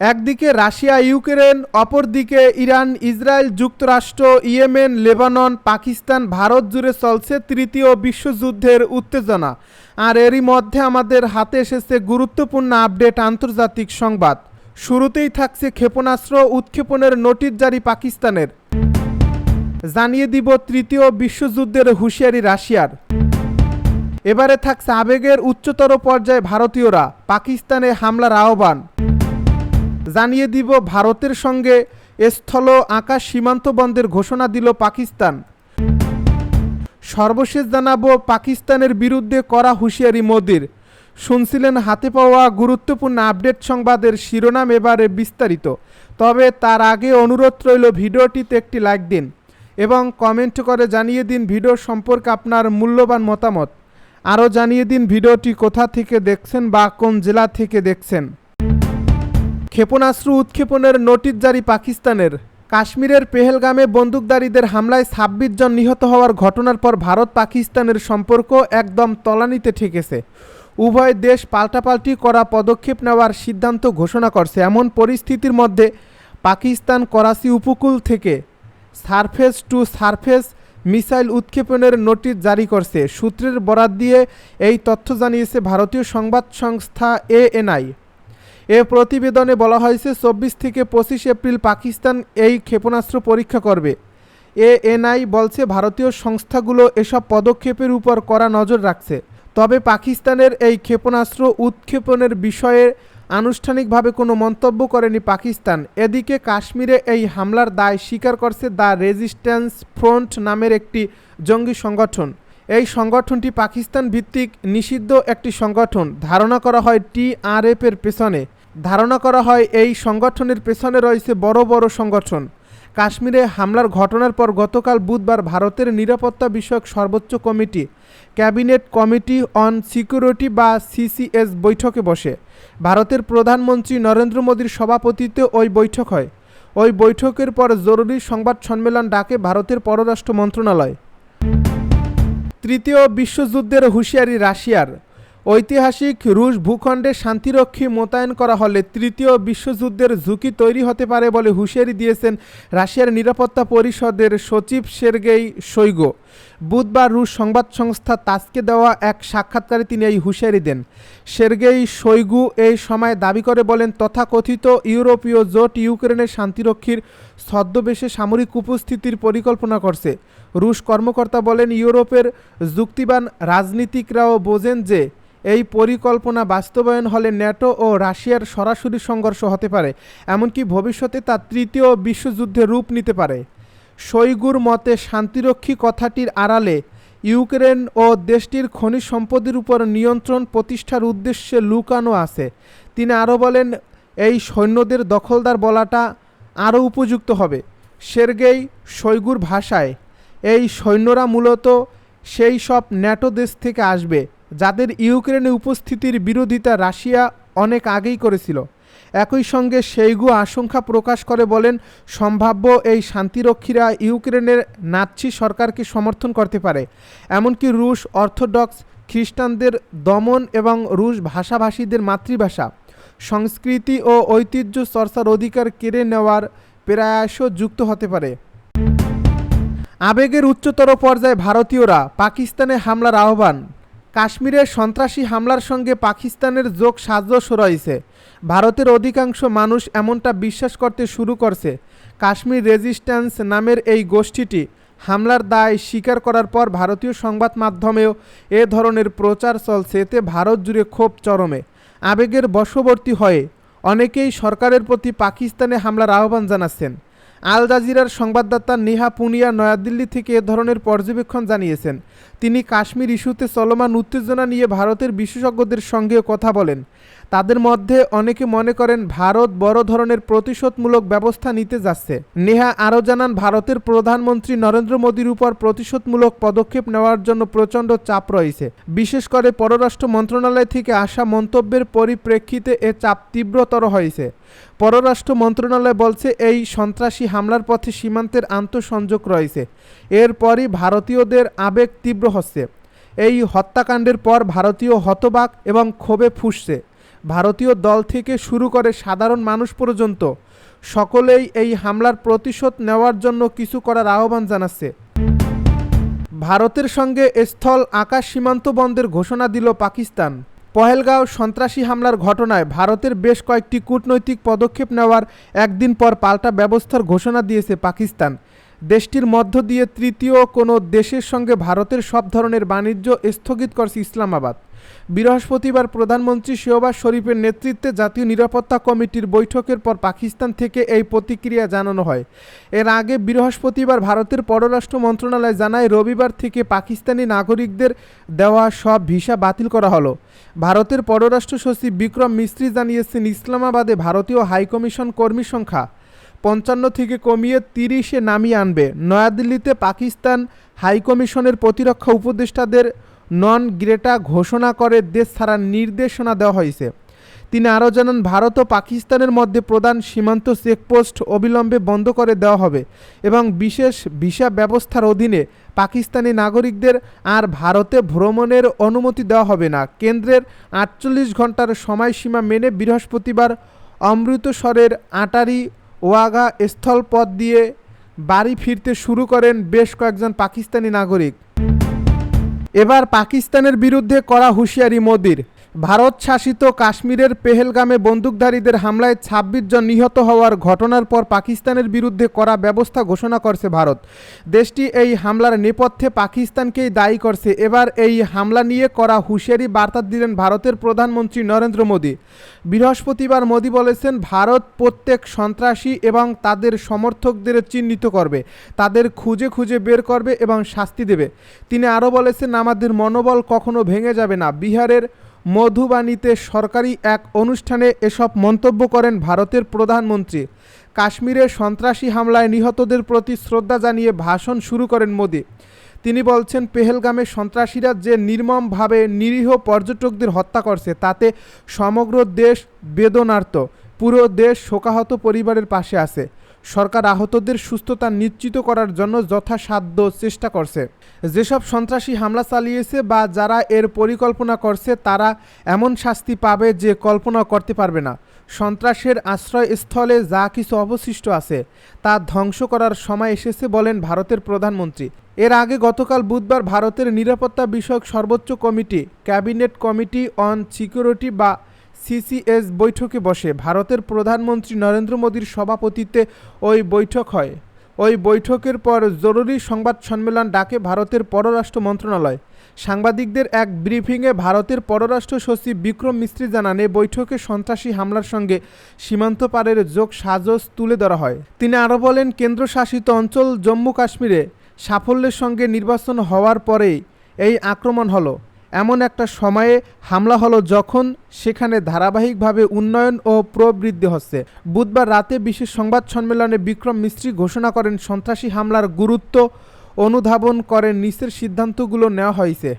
একদিকে Russia, Ukraine, অপরদিকে Iran, Israel, যুক্তরাষ্ট্র, ইয়েমেন, লেবানন, পাকিস্তান, ভারত জুড়ে চলছে তৃতীয় বিশ্বযুদ্ধের উত্তেজনা। আর এরই মধ্যে আমাদের হাতে এসেছে গুরুত্বপূর্ণ আপডেট আন্তর্জাতিক সংবাদ। শুরুতেই থাকছে ক্ষেপণাস্ত্র উৎক্ষেপণের নোটিশ জারি পাকিস্তানের। জানিয়ে দিব তৃতীয় বিশ্বযুদ্ধের হুঁশিয়ারি রাশিয়ার। এবারে থাকছে আবেগের উচ্চতর পর্যায়ে ভারতীয়রা। পাকিস্তানে হামলার আহ্বান। জানিয়ে দিব, ভারতের সঙ্গে স্থল আকাশ সীমান্ত বন্ধের ঘোষণা দিল পাকিস্তান। সর্বশেষ জানাব, পাকিস্তানের বিরুদ্ধে করা হুঁশিয়ারি মোদির। শুনছিলেন, হাতে পাওয়া গুরুত্বপূর্ণ আপডেট সংবাদের শিরোনাম এবারে বিস্তারিত। তবে তার আগে অনুরোধ রইল, ভিডিওটিতে একটি লাইক দিন এবং কমেন্ট করে জানিয়ে দিন ভিডিও সম্পর্কে আপনার মূল্যবান মতামত। আরও জানিয়ে দিন ভিডিওটি কোথা থেকে দেখছেন বা কোন জেলা থেকে দেখছেন। ক্ষেপণাস্ত্র উৎক্ষেপণের নোটিশ জারি পাকিস্তানের। কাশ্মীরের পেহেলগামে বন্দুকধারীদের হামলায় ছাব্বিশ জন নিহত হওয়ার ঘটনার পর ভারত পাকিস্তানের সম্পর্ক একদম তলানিতে ঠেকেছে। উভয় দেশ পাল্টাপাল্টি করা পদক্ষেপ নেওয়ার সিদ্ধান্ত ঘোষণা করছে। এমন পরিস্থিতির মধ্যে পাকিস্তান করাচি উপকূল থেকে সারফেস টু সারফেস মিসাইল উৎক্ষেপণের নোটিশ জারি করছে। সূত্রের বরাত দিয়ে এই তথ্য জানিয়েছে ভারতীয় সংবাদ সংস্থা এএনআই। এ প্রতিবেদনে বলা হয়েছে, চব্বিশ থেকে পঁচিশ এপ্রিল পাকিস্তান এই ক্ষেপণাস্ত্র পরীক্ষা করবে। এ এএনআই বলছে, ভারতীয় সংস্থাগুলো এসব পদক্ষেপের উপর কড়া নজর রাখছে। তবে পাকিস্তানের এই ক্ষেপণাস্ত্র উৎক্ষেপণের বিষয়ে আনুষ্ঠানিকভাবে কোনো মন্তব্য করেনি পাকিস্তান। এদিকে কাশ্মীরে এই হামলার দায় স্বীকার করছে দ্য রেজিস্ট্যান্স ফ্রন্ট নামের একটি জঙ্গি সংগঠন। এই সংগঠনটি পাকিস্তান ভিত্তিক নিষিদ্ধ একটি সংগঠন। ধারণা করা হয় টিআরএফ এর পেছনে ধারণা করা হয় এই সংগঠনের পেছনে রয়েছে বড় বড় সংগঠন। কাশ্মীরে হামলার ঘটনার পর গতকাল বুধবার ভারতের নিরাপত্তা বিষয়ক সর্বোচ্চ committee, cabinet committee on security বা সিসিএস বৈঠকে বসে। ভারতের প্রধানমন্ত্রী নরেন্দ্র মোদীর সভাপতিত্বে ওই বৈঠক হয়। ওই বৈঠকের পর জরুরি সংবাদ সম্মেলন ডাকে ভারতের পররাষ্ট্র মন্ত্রণালয়। তৃতীয় বিশ্বযুদ্ধের হুঁশিয়ারি রাশিয়ার। ঐতিহাসিক রুশ ভূখণ্ডে শান্তিরক্ষী মোতায়েন করা হলে তৃতীয় বিশ্বযুদ্ধের ঝুঁকি তৈরি হতে পারে বলে হুঁশিয়ারি দিয়েছেন রাশিয়ার নিরাপত্তা পরিষদের সচিব সের্গেই শৈগো। বুধবার রুশ সংবাদ সংস্থা তাসকে দেওয়া এক সাক্ষাৎকারে তিনি এই হুঁশিয়ারি দেন। সের্গেই শৈগু এই সময় দাবি করে বলেন, তথাকথিত ইউরোপীয় জোট ইউক্রেনের শান্তিরক্ষীর ছদ্মবেশে সামরিক উপস্থিতির পরিকল্পনা করছে। রুশ কর্মকর্তা বলেন, ইউরোপের যুক্তিবান রাজনীতিকরাও বোঝেন যে এই পরিকল্পনা বাস্তবায়ন হলে ন্যাটো ও রাশিয়ার সরাসরি সংঘর্ষ হতে পারে, এমনকি ভবিষ্যতে তা তৃতীয় বিশ্বযুদ্ধে রূপ নিতে পারে। শৈগুর মতে শান্তিরক্ষী কথাটির আড়ালে ইউক্রেন ও দেশটির খনিজ সম্পদের উপর নিয়ন্ত্রণ প্রতিষ্ঠার উদ্দেশ্যে লুকানো আছে। তিনি আরও বলেন, এই সৈন্যদের দখলদার বলাটা আরও উপযুক্ত হবে। সের্গেই শৈগুর ভাষায়, এই সৈন্যরা মূলত সেই সব ন্যাটো দেশ থেকে আসবে, যাদের ইউক্রেনে উপস্থিতির বিরোধিতা রাশিয়া অনেক আগেই করেছিল। একই সঙ্গে সেইগু আশঙ্কা প্রকাশ করে বলেন, সম্ভাব্য এই শান্তিরক্ষীরা ইউক্রেনের নাৎসি সরকারকে সমর্থন করতে পারে। এমনকি রুশ অর্থোডক্স খ্রিস্টানদের দমন এবং রুশ ভাষাভাষীদের মাতৃভাষা। সংস্কৃতি ও ঐতিহ্য চর্চার অধিকার কেড়ে নেওয়ার প্রয়াসও যুক্ত হতে পারে। আবেগের উচ্চতর পর্যায়ে ভারতীয়রা পাকিস্তানে হামলার আহ্বান। কাশ্মীরের সন্ত্রাসী হামলার সঙ্গে পাকিস্তানের যোগ সাজস রয়েছে। ভারতের অধিকাংশ মানুষ এমনটা বিশ্বাস করতে শুরু করছে। কাশ্মীর রেজিস্ট্যান্স নামের এই গোষ্ঠীটি হামলার দায় স্বীকার করার পর ভারতীয় সংবাদ মাধ্যমেও এ ধরনের প্রচার চলছে। এতে ভারত জুড়ে ক্ষোভ চরমে। আবেগের বশবর্তী হয়ে অনেকেই সরকারের প্রতি পাকিস্তানে হামলার আহ্বান জানাচ্ছেন। আল জাজিরার সংবাদদাতা নেহা পুনিয়া নয়াদিল্লি থেকে এ ধরনের পর্যবেক্ষণ জানিয়েছেন। তিনি কাশ্মীর ইস্যুতে চলমান উত্তেজনা নিয়ে ভারতের বিশেষজ্ঞদের সঙ্গেও কথা বলেন। তাদের মধ্যে অনেকে মনে করেন ভারত বড় ধরনের প্রতিশোধমূলক ব্যবস্থা নিতে যাচ্ছে। নেহা আরও জানান, ভারতের প্রধানমন্ত্রী নরেন্দ্র মোদীর উপর প্রতিশোধমূলক পদক্ষেপ নেওয়ার জন্য প্রচণ্ড চাপ রয়েছে। বিশেষ করে পররাষ্ট্র মন্ত্রণালয় থেকে আসা মন্তব্যের পরিপ্রেক্ষিতে এ চাপ তীব্রতর হয়েছে। পররাষ্ট্র মন্ত্রণালয় বলছে, এই সন্ত্রাসী হামলার পথে সীমান্তের আন্তঃসংযোগ রয়েছে। এরপরই ভারতীয়দের আবেগ তীব্র হচ্ছে। এই হত্যাকাণ্ডের পর ভারতীয় হতবাক এবং ক্ষোভে ফুসছে। ভারতীয় দল থেকে শুরু করে সাধারণ মানুষ পর্যন্ত সকলেই এই হামলার প্রতিশোধ নেওয়ার জন্য কিছু করার আহ্বান জানাচ্ছে। ভারতের সঙ্গে স্থল আকাশ সীমান্ত বন্ধের ঘোষণা দিল পাকিস্তান। পহেলগাঁও সন্ত্রাসী হামলার ঘটনায় ভারতের বেশ কয়েকটি কূটনৈতিক পদক্ষেপ নেওয়ার একদিন পর পাল্টা ব্যবস্থার ঘোষণা দিয়েছে পাকিস্তান। দেশটির মধ্য দিয়ে তৃতীয় কোনো দেশের সঙ্গে ভারতের সব ধরনের বাণিজ্য স্থগিত করছে ইসলামাবাদ। বৃহস্পতিবার প্রধানমন্ত্রী শেহবাজ শরীফের নেতৃত্বে জাতীয় নিরাপত্তা কমিটির বৈঠকের পর পাকিস্তান থেকে এই প্রতিক্রিয়া জানানো হয়। এর আগে বৃহস্পতিবার ভারতের পররাষ্ট্র মন্ত্রণালয় জানায়, রবিবার থেকে পাকিস্তানি নাগরিকদের দেওয়া সব ভিসা বাতিল করা হলো। ভারতের পররাষ্ট্র সচিব বিক্রম মিস্ত্রি জানিয়েছেন, ইসলামাবাদে ভারতীয় হাইকমিশন কর্মী সংখ্যা পঞ্চান্ন থেকে কমিয়ে তিরিশে নামিয়ে আনবে। নয়াদিল্লিতে পাকিস্তান হাইকমিশনের প্রতিরক্ষা উপদেষ্টাদের নন গ্রেটা ঘোষণা করে দেশ ছাড়ার নির্দেশনা দেওয়া হয়েছে। তিনি আরও জানান, ভারত ও পাকিস্তানের মধ্যে প্রধান সীমান্ত চেকপোস্ট অবিলম্বে বন্ধ করে দেওয়া হবে এবং বিশেষ ভিসা ব্যবস্থার অধীনে পাকিস্তানি নাগরিকদের আর ভারতে ভ্রমণের অনুমতি দেওয়া হবে না। কেন্দ্রের আটচল্লিশ ঘণ্টার সময়সীমা মেনে বৃহস্পতিবার অমৃতসরের আটারি ওয়াগা স্থলপথ দিয়ে বাড়ি ফিরতে শুরু করেন বেশ কয়েকজন পাকিস্তানি নাগরিক। এবার পাকিস্তানের বিরুদ্ধে করা হুঁশিয়ারি মোদির। ভারত শাসিত কাশ্মীরের পেহেলগামে বন্দুকধারীদের হামলায় ২৬ জন নিহত হওয়ার ঘটনার পর পাকিস্তানের বিরুদ্ধে করা ব্যবস্থা ঘোষণা করছে ভারত। দেশটি এই হামলার নেপথ্যে পাকিস্তানকেই দায়ী করছে। এবার এই হামলা নিয়ে করা হুঁশিয়ারি বার্তা দিলেন ভারতের প্রধানমন্ত্রী নরেন্দ্র মোদী। বৃহস্পতিবার মোদী বলেছেন, ভারত প্রত্যেক সন্ত্রাসী এবং তাদের সমর্থকদের চিহ্নিত করবে, তাদের খুঁজে খুঁজে বের করবে এবং শাস্তি দেবে। তিনি আরও বলেছেন, আমাদের মনোবল কখনো ভেঙে যাবে না। বিহারের মধুবাণীতে সরকারি এক অনুষ্ঠানে এসব মন্তব্য করেন ভারতের প্রধানমন্ত্রী। কাশ্মীরে সন্ত্রাসী হামলায় নিহতদের প্রতি শ্রদ্ধা জানিয়ে ভাষণ শুরু করেন মোদী। তিনি বলছেন, পেহেলগামে সন্ত্রাসীরা যে নির্মমভাবে নিরীহ পর্যটকদের হত্যা করছে, তাতে সমগ্র দেশ বেদনার্ত। পুরো দেশ শোকাহত পরিবারের পাশে আছে। সরকার আহতদের সুস্থতা নিশ্চিত করার জন্য যথাসাধ্য চেষ্টা করছে। যেসব সন্ত্রাসী হামলা চালিয়েছে বা যারা এর পরিকল্পনা করছে, তারা এমন শাস্তি পাবে যে কল্পনা করতে পারবে না। সন্ত্রাসের আশ্রয়স্থলে যা কিছু অবশিষ্ট আছে, তা ধ্বংস করার সময় এসেছে বলেন ভারতের প্রধানমন্ত্রী। এর আগে গতকাল বুধবার ভারতের নিরাপত্তা বিষয়ক সর্বোচ্চ committee, cabinet committee on security বা সিসিএস বৈঠকে বসে ভারতের প্রধানমন্ত্রী নরেন্দ্র মোদীর সভাপতিত্বে ওই বৈঠক হয়। ওই বৈঠকের পর জরুরি সংবাদ সম্মেলন ডাকে ভারতের পররাষ্ট্র মন্ত্রণালয়। সাংবাদিকদের এক ব্রিফিংয়ে ভারতের পররাষ্ট্র সচিব বিক্রম মিস্ত্রি জানান এই বৈঠকে সন্ত্রাসী হামলার সঙ্গে সীমান্ত পারের যোগ সাজস তুলে ধরা হয়। তিনি আরও বলেন, কেন্দ্রশাসিত অঞ্চল জম্মু কাশ্মীরে সাফল্যের সঙ্গে নির্বাচন হওয়ার পরেই এই আক্রমণ হলো। এমন একটা সময়ে হামলা হলো যখন সেখানে ধারাবাহিকভাবে উন্নয়ন ও প্রবৃদ্ধি হচ্ছে। বুধবার রাতে বিশেষ সংবাদ সম্মেলনে বিক্রম মিস্ত্রি ঘোষণা করেন, সন্ত্রাসী হামলার গুরুত্ব অনুধাবন করে, নিচের সিদ্ধান্তগুলো নেওয়া হয়েছে।